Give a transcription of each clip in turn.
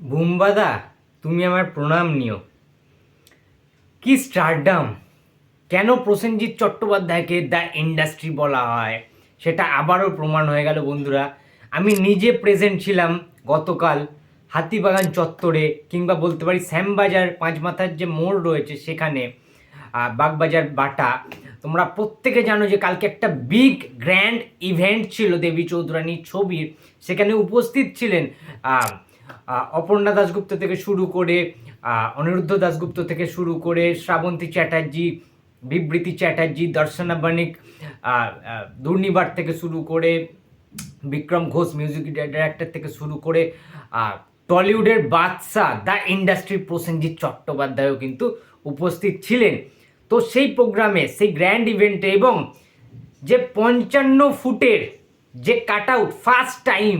বুম্বাদা, তুমি আমার প্রণাম নিও। কি স্টারডাম কেন প্রসেনজিৎ চট্টোপাধ্যায়কে দ্য ইন্ডাস্ট্রি বলা হয়? সেটা আবারও প্রমাণ হয়ে গেল বন্ধুরা। আমি নিজে প্রেজেন্ট ছিলাম গতকাল হাতিবাগান চত্বরে কিংবা বলতে পারি শ্যামবাজার পাঁচমাথার যে মোড় রয়েছে সেখানে বাগবাজার বাটা। তোমরা প্রত্যেকে জানো যে কালকে একটা বিগ গ্র্যান্ড ইভেন্ট ছিল দেবী চৌধুরানীর ছবির। সেখানে উপস্থিত ছিলেন অপর্ণা দাশগুপ্ত থেকে শুরু করে অনিরুদ্ধ দাশগুপ্ত থেকে শুরু করে শ্রাবন্তী চ্যাটার্জি, বিবৃতি চ্যাটার্জি, দর্শনা বানিক দুর্নিবার থেকে শুরু করে, বিক্রম ঘোষ মিউজিক ডাইরেক্টর থেকে শুরু করে টলিউডের বাদশাহ দ্য ইন্ডাস্ট্রি প্রসেনজিৎ চট্টোপাধ্যায়ও কিন্তু উপস্থিত ছিলেন। তো সেই প্রোগ্রামে, সেই গ্র্যান্ড ইভেন্টে এবং যে পঞ্চান্ন ফুটের যে কাট আউট ফার্স্ট টাইম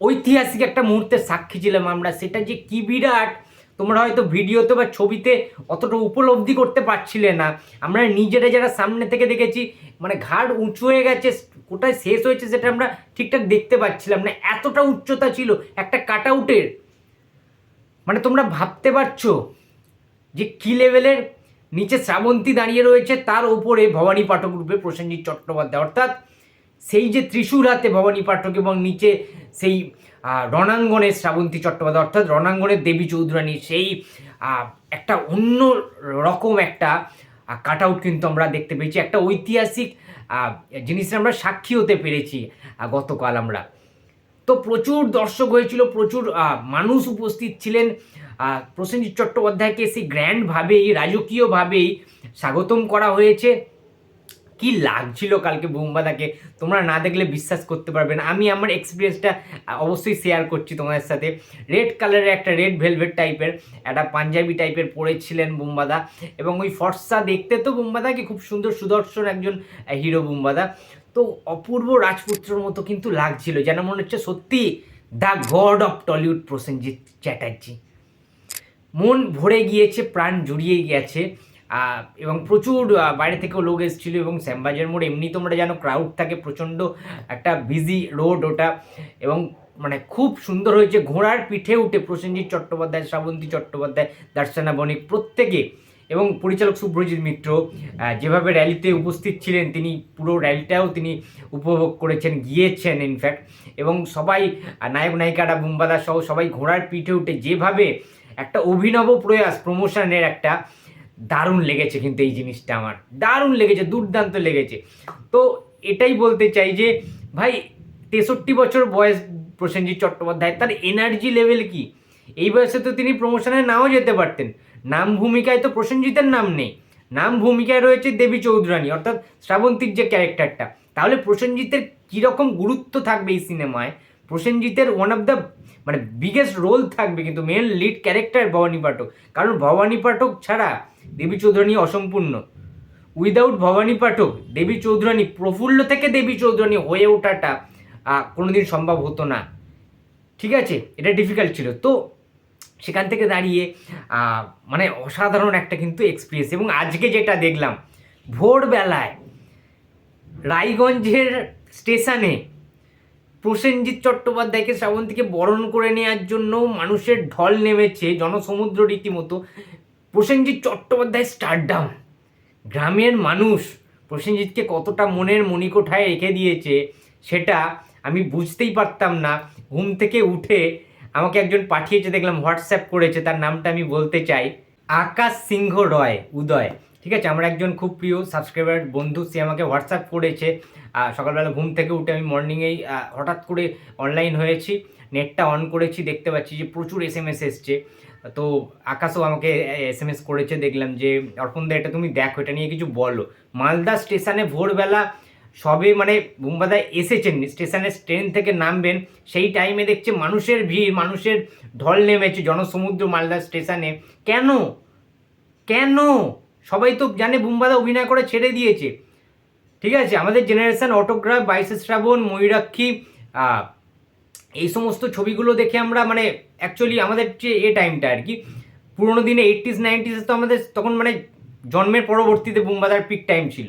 ঐতিহাসিক একটা মুহূর্তের সাক্ষী ছিলাম আমরা। সেটা যে কি বিরাট, তোমরা হয়তো ভিডিওতে বা ছবিতে অতটা উপলব্ধি করতে পারছিলে না। আমরা নিজেরা যারা সামনে থেকে দেখেছি মানে ঘাড় উঁচু হয়ে গেছে, কোথায় শেষ হয়েছে সেটা আমরা ঠিকঠাক দেখতে পাচ্ছিলাম না। এতটা উচ্চতা ছিল একটা কাট আউটের মানে তোমরা ভাবতে পারছ যে কি লেভেলের নিচে শ্রাবন্তী দাঁড়িয়ে রয়েছে, তার ওপরে ভবানী পাঠক রূপে প্রসেনজিৎ চট্টোপাধ্যায়। অর্থাৎ সেই যে ত্রিশূল হাতে ভবানী পাঠক এবং নিচে সেই রণাঙ্গনের শ্রাবন্তী চট্টোপাধ্যায় অর্থাৎ রণাঙ্গনের দেবী চৌধুরানী সেই একটা অন্য রকম একটা কাট আউট কিন্তু আমরা দেখতে পেয়েছি। একটা ঐতিহাসিক আহ, জিনিসের আমরা সাক্ষী হতে পেরেছি গতকাল আমরা। তো প্রচুর দর্শক হয়েছিল প্রচুর মানুষ উপস্থিত ছিলেন। প্রসেনজিৎ চট্টোপাধ্যায়কে সেই গ্র্যান্ডভাবেই রাজকীয়ভাবেই স্বাগতম করা হয়েছে। কি লাগছিল কালকে বুম্বাদাকে? তোমরা না দেখলে বিশ্বাস করতে পারবে না। আমি আমার এক্সপিরিয়েন্সটা অবশ্যই শেয়ার করছি তোমাদের সাথে। রেড কালারের একটা রেড ভেলভেট টাইপের একটা পাঞ্জাবি টাইপের পরেছিলেন বুম্বাদা। এবং ওই ফর্সা দেখতে তো বুম্বাদাকে খুব সুন্দর সুদর্শন একজন হিরো বুম্বাদা। তো অপূর্ব রাজপুত্রর মতো কিন্তু লাগছিল। যেন মনে হচ্ছে সত্যি the god of Tollywood Prosenjit Chatterjee মন ভরে গিয়েছে প্রাণ জুড়িয়ে আহ, এবং প্রচুর বাইরে থেকেও লোক এসেছিল এবং শ্যামবাজার মোড় এমনি তোমরা জানো ক্রাউড থাকে প্রচণ্ড, একটা বিজি রোড ওটা। এবং মানে খুব সুন্দর হয়েছে, ঘোড়ার পিঠে উঠে প্রসেনজিৎ চট্টোপাধ্যায়, শ্রাবন্তী চট্টোপাধ্যায়, দর্শনা বণিক প্রত্যেকে এবং পরিচালক সুব্রজিৎ মিত্র যেভাবে র্যালিতে উপস্থিত ছিলেন, তিনি পুরো র্যালিটাও তিনি উপভোগ করেছেন, গিয়েছেন ইনফ্যাক্ট এবং সবাই নায়ক, নায়িকারা, বুম্বাদা সহ সবাই ঘোড়ার পিঠে উঠে যেভাবে একটা অভিনব প্রয়াস প্রমোশনের একটা দারুণ লেগেছে কিন্তু এই জিনিসটা আমার। দারুণ লেগেছে, দুর্দান্ত লেগেছে। তো এটাই বলতে চাই যে, ভাই, তেষট্টি বছর বয়স প্রসেনজিৎ চট্টোপাধ্যায় তার এনার্জি লেভেল কি? এই বয়সে তো তিনি প্রমোশনে নাও যেতে পারতেন। নাম ভূমিকায় তো প্রসেনজিতের নাম নেই। নাম ভূমিকায় রয়েছে দেবী চৌধুরানী, অর্থাৎ শ্রাবন্তীর যে ক্যারেক্টারটা তাহলে প্রসেনজিতের কীরকম গুরুত্ব থাকবে এই সিনেমায় প্রসেনজিতের ওয়ান অফ দ্য মানে বিগেস্ট রোল থাকবে কিন্তু main lead character Bhabani Pathak. কারণ ভবানী পাঠক ছাড়া দেবী চৌধুরানী অসম্পূর্ণ। উইদাউট ভবানী পাঠক, দেবী চৌধুরানী, প্রফুল্ল থেকে দেবী চৌধুরানী হয়ে ওঠাটা কোনোদিন সম্ভব হতো না। ঠিক আছে? এটা ডিফিকাল্ট ছিল। তো সেখান থেকে দাঁড়িয়ে মানে অসাধারণ একটা কিন্তু এক্সপিরিয়েন্স এবং আজকে যেটা দেখলাম, ভোরবেলায় রায়গঞ্জের স্টেশনে প্রসেনজিৎ চট্টোপাধ্যায়কে শ্রাবন্তীকে বরণ করে নেওয়ার জন্য মানুষের ঢল নেমেছে জনসমুদ্র রীতিমতো। প্রসেনজিৎ চট্টোপাধ্যায় স্টারডাম গ্রামের মানুষ প্রসেনজিৎকে কতটা মনের মণিকোঠায় রেখে দিয়েছে সেটা আমি বুঝতেই পারতাম না। ঘুম থেকে উঠে আমাকে একজন পাঠিয়েছে, দেখলাম হোয়াটসঅ্যাপ করেছে, তার নামটা আমি বলতে চাই। আকাশ সিংহ রয়, উদয়। ঠিক আছে? আমার একজন খুব প্রিয় সাবস্ক্রাইবার বন্ধু, সে আমাকে হোয়াটসঅ্যাপ করেছে সকালবেলা ঘুম থেকে উঠে আমি মর্নিংয়েই হঠাৎ করে অনলাইন হয়েছি নেটটা অন করেছি, দেখতে পাচ্ছি যে প্রচুর এস এম এস এসছে। তো আকাশও আমাকে এস এম এস করেছে, দেখলাম যে অর্পণদা এটা তুমি দেখো, এটা নিয়ে কিছু বলো। মালদা স্টেশনে ভোরবেলা সবে মানে বুম্বাদায় এসেছেন, স্টেশনের ট্রেন থেকে নামবেন, সেই টাইমে দেখছে মানুষের ভিড়, মানুষের ঢল নেমেছে, জনসমুদ্র মালদা স্টেশনে। কেন? কেন? সবাই তো জানে বুম্বাদা অভিনয় করে ছেড়ে দিয়েছে। ঠিক আছে? আমাদের জেনারেশন অটোগ্রাফ বাইশে শ্রাবণ, ময়ূরাক্ষী এই সমস্ত ছবিগুলো দেখে আমরা মানে অ্যাকচুয়ালি আমাদের যে এ টাইমটা আর কি, পুরোনো দিনে এইটিস নাইনটিসে তো আমাদের তখন মানে জন্মের পরবর্তীতে বুম্বাদার পিক টাইম ছিল।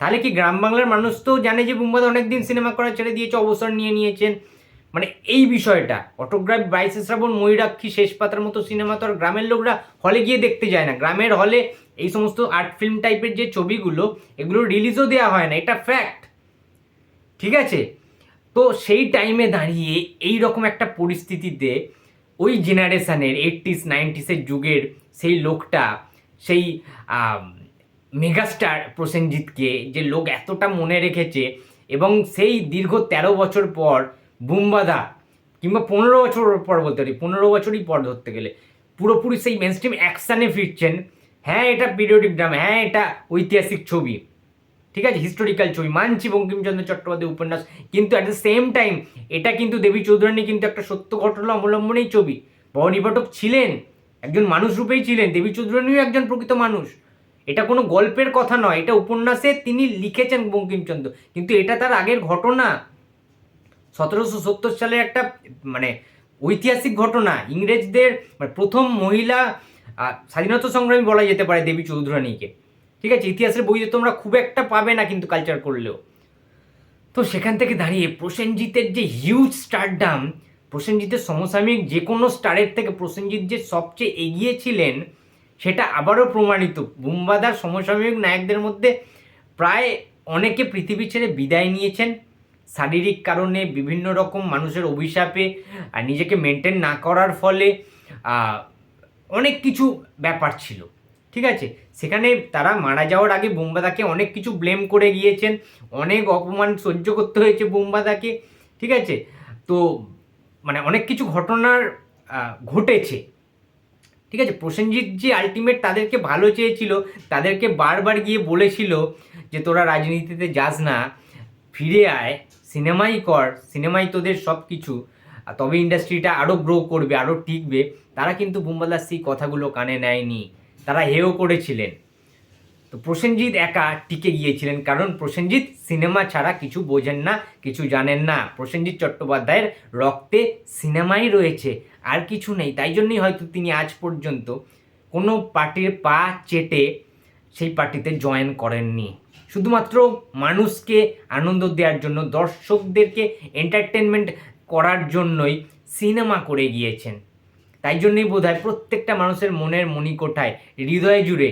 তাহলে কি গ্রাম বাংলার মানুষ তো জানে যে বুম্বাদা অনেকদিন সিনেমা করা ছেড়ে দিয়েছে, অবসর নিয়ে নিয়েছেন? মানে এই বিষয়টা অটোগ্রাফ বাইশে শ্রাবণ, ময়ূরাক্ষী শেষ পাতার মতো সিনেমা তো আর গ্রামের লোকরা হলে গিয়ে দেখতে যায় না। গ্রামের হলে এই সমস্ত আর্ট ফিল্ম টাইপের যে ছবিগুলো, এগুলো রিলিজও দেওয়া হয় না, এটা ফ্যাক্ট ঠিক আছে? তো সেই টাইমে দাঁড়িয়ে এই রকম একটা পরিস্থিতিতে ওই জেনারেশানের এইটিস নাইনটিসের যুগের সেই লোকটা, সেই মেগাস্টার প্রসেনজিৎকে যে লোক এতটা মনে রেখেছে এবং সেই দীর্ঘ তেরো বছর পর বুম্বাদা কিংবা পনেরো বছর পর বলতে পারি, পনেরো বছরই পর ধরতে গেলে, পুরোপুরি সেই মেন স্ট্রিম অ্যাকশানে ফিরছেন। হ্যাঁ এটা পিরিয়ডিক ড্রামা হ্যাঁ এটা ঐতিহাসিক ছবি। ঠিক আছে? হিস্টোরিক্যাল ছবি। মানছি বঙ্কিমচন্দ্র চট্টোপাধ্যায় উপন্যাস, কিন্তু অ্যাট দ্য সেম টাইম এটা কিন্তু দেবী চৌধুরানী কিন্তু একটা সত্য ঘটনা অবলম্বনেই ছবি। ভবানী পাঠক ছিলেন, একজন মানুষ রূপেই ছিলেন, দেবী চৌধুরানীও একজন প্রকৃত মানুষ। এটা কোনো গল্পের কথা নয়, এটা উপন্যাসে তিনি লিখেছেন বঙ্কিমচন্দ্র, কিন্তু এটা তার আগের ঘটনা। সতেরোশো সত্তর সালের একটা মানে ঐতিহাসিক ঘটনা। ইংরেজদের মানে প্রথম মহিলা স্বাধীনতা সংগ্রামী বলা যেতে পারে দেবী চৌধুরানীকে। ঠিক আছে, ইতিহাসের বইতে তোমরা খুব একটা পাবে না কিন্তু কালচার করলেও। তো সেখান থেকে দাঁড়িয়ে প্রসেনজিতের যে হিউজ স্টারডাম প্রসেনজিতের সমসাময়িক যে কোনো স্টারের থেকে প্রসেনজিৎ যে সবচেয়ে এগিয়ে ছিলেন, সেটা আবারও প্রমাণিত। বুম্বাদার সমসাময়িক নায়কদের মধ্যে প্রায় অনেকে পৃথিবী ছেড়ে বিদায় নিয়েছেন। শারীরিক কারণে, বিভিন্ন রকম মানুষের অভিশাপে, আর নিজেকে মেনটেন না করার ফলে অনেক কিছু ব্যাপার ছিল, ঠিক আছে? সেখানে তারা মারা যাওয়ার আগে বোম্বাদাকে অনেক কিছু ব্লেম করে গিয়েছেন, অনেক অপমান সহ্য করতে হয়েছে বোম্বাদাকে, ঠিক আছে? তো মানে অনেক কিছু ঘটনার ঘটেছে, ঠিক আছে? প্রসেনজিৎ যে আলটিমেট তাদেরকে ভালো চেয়েছিল, তাদেরকে বারবার গিয়ে বলেছিল যে, তোরা রাজনীতিতে যাস না, ফিরে আয়, সিনেমাই কর, সিনেমাই তোদের সব কিছু তবে ইন্ডাস্ট্রিটা আরও গ্রো করবে আরও টিকবে। তারা কিন্তু বুম্বাদার সেই কথাগুলো কানে নেয়নি, তারা হেও করেছিলেন। তো প্রসেনজিৎ একা টিকে গিয়েছিলেন, কারণ প্রসেনজিৎ সিনেমা ছাড়া কিছু বোঝেন না, কিছু জানেন না। প্রসেনজিৎ চট্টোপাধ্যায়ের রক্তে সিনেমাই রয়েছে, আর কিছু নেই। তাই জন্যই হয়তো তিনি আজ পর্যন্ত কোনো পার্টির পা চেটে সেই পার্টিতে জয়েন করেননি। শুধুমাত্র মানুষকে আনন্দ দেওয়ার জন্য, দর্শকদেরকে এন্টারটেনমেন্ট করার জন্যই সিনেমা করে গিয়েছেন। তাই জন্যই বোধ হয় প্রত্যেকটা মানুষের মনের মণিকোঠায়, হৃদয় জুড়ে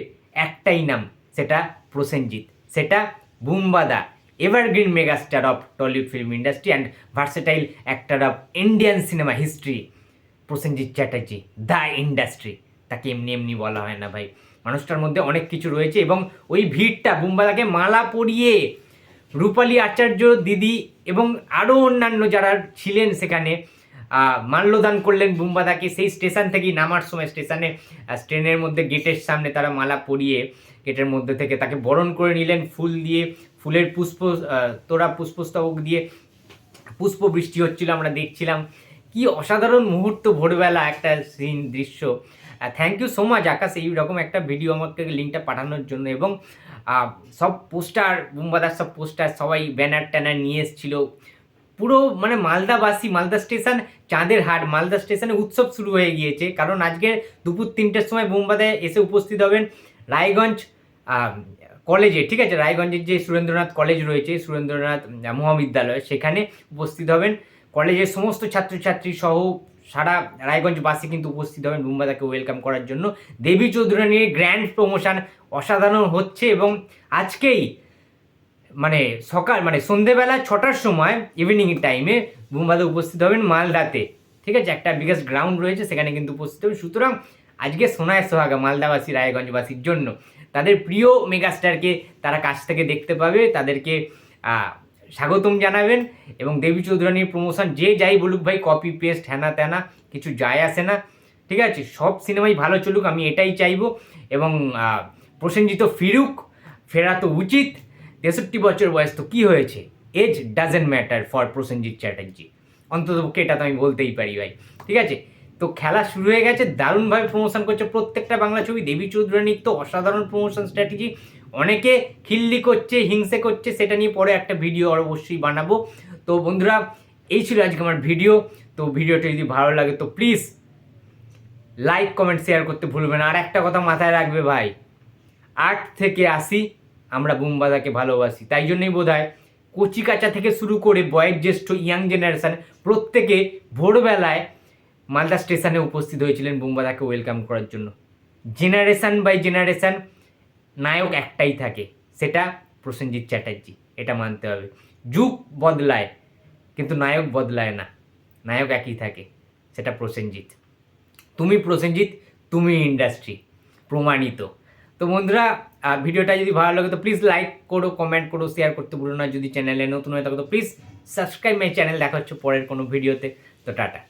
একটাই নাম, সেটা প্রসেনজিৎ। সেটা বুম্বাদা evergreen megastar of Tollywood film industry and versatile actor of Indian cinema history Prosenjit Chatterjee the industry তাকে এমনি এমনি বলা হয় না ভাই। মানুষটার মধ্যে অনেক কিছু রয়েছে এবং ওই ভিড়টা, বুম্বাদাকে মালা পরিয়ে রূপালী আচার্য দিদি এবং আরও অন্যান্য যারা ছিলেন সেখানে মাল্যদান করলেন বুম্বাদাকে। সেই স্টেশন থেকেই নামার সময় স্টেশনে ট্রেনের মধ্যে গেটের সামনে তারা মালা পরিয়ে গেটের মধ্যে থেকে তাকে বরণ করে নিলেন। ফুল দিয়ে, ফুলের পুষ্প তোরা পুষ্পস্তবক দিয়ে। পুষ্প বৃষ্টি হচ্ছিল, আমরা দেখছিলাম। কি অসাধারণ মুহূর্ত ভোরবেলা একটা সিন দৃশ্য। Thank you so much Akash এইরকম একটা ভিডিও আমাকে লিঙ্কটা পাঠানোর জন্য। এবং সব পোস্টার, বুম্বাদার সব পোস্টার, সবাই ব্যানার ট্যানার নিয়ে এসেছিল। পুরো মানে মালদাবাসী, মালদা স্টেশন, চাঁদের হাট। মালদা স্টেশনে উৎসব শুরু হয়ে গিয়েছে। কারণ আজকে দুপুর তিনটের সময় বোম্বাদায় এসে উপস্থিত হবেন রায়গঞ্জ কলেজে। ঠিক আছে? রায়গঞ্জের যে সুরেন্দ্রনাথ কলেজ রয়েছে, সুরেন্দ্রনাথ মহাবিদ্যালয়, সেখানে উপস্থিত হবেন। কলেজের সমস্ত ছাত্রছাত্রী সহ সারা রায়গঞ্জবাসী কিন্তু উপস্থিত হবেন বুম্বাদাকে ওয়েলকাম করার জন্য। দেবী চৌধুরানীর গ্র্যান্ড প্রমোশন অসাধারণ হচ্ছে এবং আজকেই মানে সকাল মানে সন্ধেবেলা ছটার সময় ইভিনিং টাইমে বুম্বাদা উপস্থিত হবেন মালদাতে। ঠিক আছে? একটা বিগেস্ট গ্রাউন্ড রয়েছে, সেখানে কিন্তু উপস্থিত হবেন। সুতরাং আজকে সোনায় সোহাগা, মালদাবাসী, রায়গঞ্জবাসীর জন্য তাদের প্রিয় মেগাস্টারকে তারা কাছ থেকে দেখতে পাবে, তাদেরকে স্বাগতম জানাবেন এবং দেবী চৌধুরানীর প্রমোশন যে যাই বলুক ভাই কপি পেস্ট হ্যানা ত্যানা কিছু যায় আসে না। ঠিক আছে? সব সিনেমাই ভালো চলুক, আমি এটাই চাইব। এবং প্রসেনজিৎ ফিরুক, ফেরা তো উচিত। তেষট্টি বছর বয়স তো কী হয়েছে? Age doesn't matter for Prosenjit Chatterjee অন্ততপক্ষে এটা তো আমি বলতেই পারি ভাই। ঠিক আছে? তো খেলা শুরু হয়ে গেছে, দারুণভাবে প্রমোশন করছে প্রত্যেকটা বাংলা ছবি। দেবী চৌধুরানীর তো অসাধারণ প্রমোশন স্ট্র্যাটেজি অনেকে খিল্লি করছে, হিংসে করছে, সেটা নিয়ে পরে একটা ভিডিও আর অবশ্যই বানাবো। তো বন্ধুরা, এই ছিল আজকে আমার ভিডিও তো ভিডিওটা যদি ভালো লাগে তো প্লিজ লাইক কমেন্ট শেয়ার করতে ভুলবেন আর একটা কথা মাথায় রাখবে ভাই, আট থেকে আসি আমরা বুম্বাদাকে ভালোবাসি। তাই জন্যই বোধ হয় কচি কাচা থেকে শুরু করে বয়োজ্যেষ্ঠ ইয়াং জেনারেশান প্রত্যেকে ভোরবেলায় মালদা স্টেশনে উপস্থিত হয়েছিলেন বুম্বাদাকে ওয়েলকাম করার জন্য। জেনারেশান বাই জেনারেশান নায়ক একটাই থাকে, সেটা প্রসেনজিৎ চ্যাটার্জি। এটা মানতে হবে। যুগ বদলায়, কিন্তু নায়ক বদলায় না। নায়ক একই থাকে, সেটা প্রসেনজিৎ। তুমি প্রসেনজিৎ, তুমি ইন্ডাস্ট্রি, প্রমাণিত। তো বন্ধুরা ভিডিওটা যদি ভালো লাগে, তো প্লিজ লাইক করো কমেন্ট করো শেয়ার করতে ভুলো না। যদি চ্যানেলে নতুন হয়ে থাকো তো প্লিজ সাবস্ক্রাইব মাই চ্যানেল দেখা হচ্ছে পরের কোনো ভিডিওতে। তো টাটা।